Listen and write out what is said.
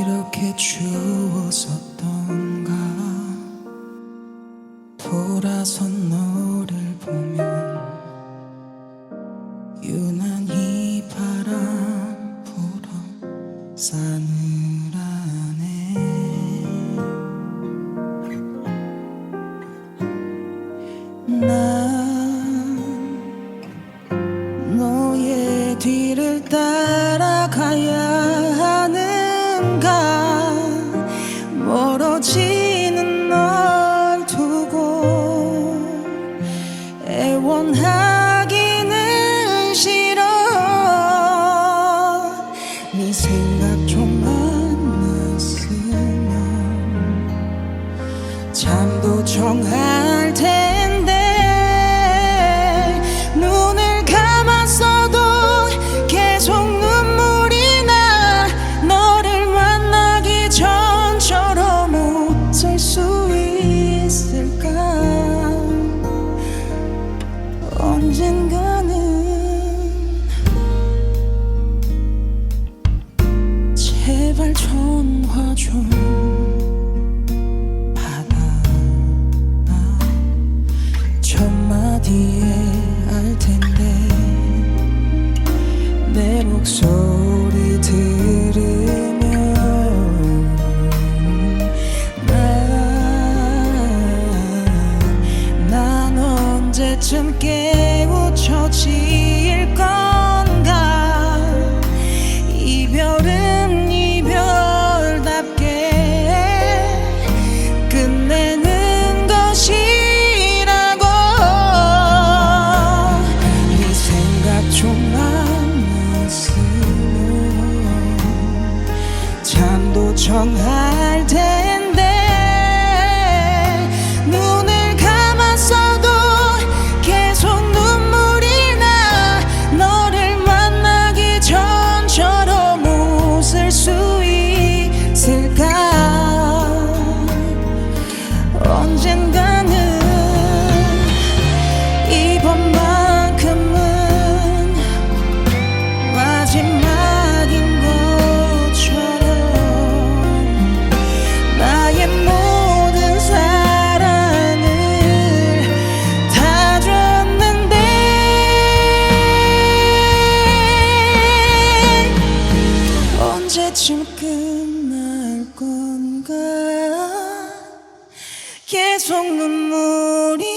이렇게 추웠었던 유난히 바람 불어 싸늘하네. 난 너의 뒤를 따라가야 하는가? 멀어지 잠도 정할 텐데 눈을 감았어도 계속 눈물이 나. 너를 만나기 전처럼 웃을 수 있을까? 언젠가는 제발 전화 좀 알 텐데 내 목소리 들으면 난, 난 언제쯤 깨우쳐지 참도 정할 때 끝날 건가? 계속 눈물이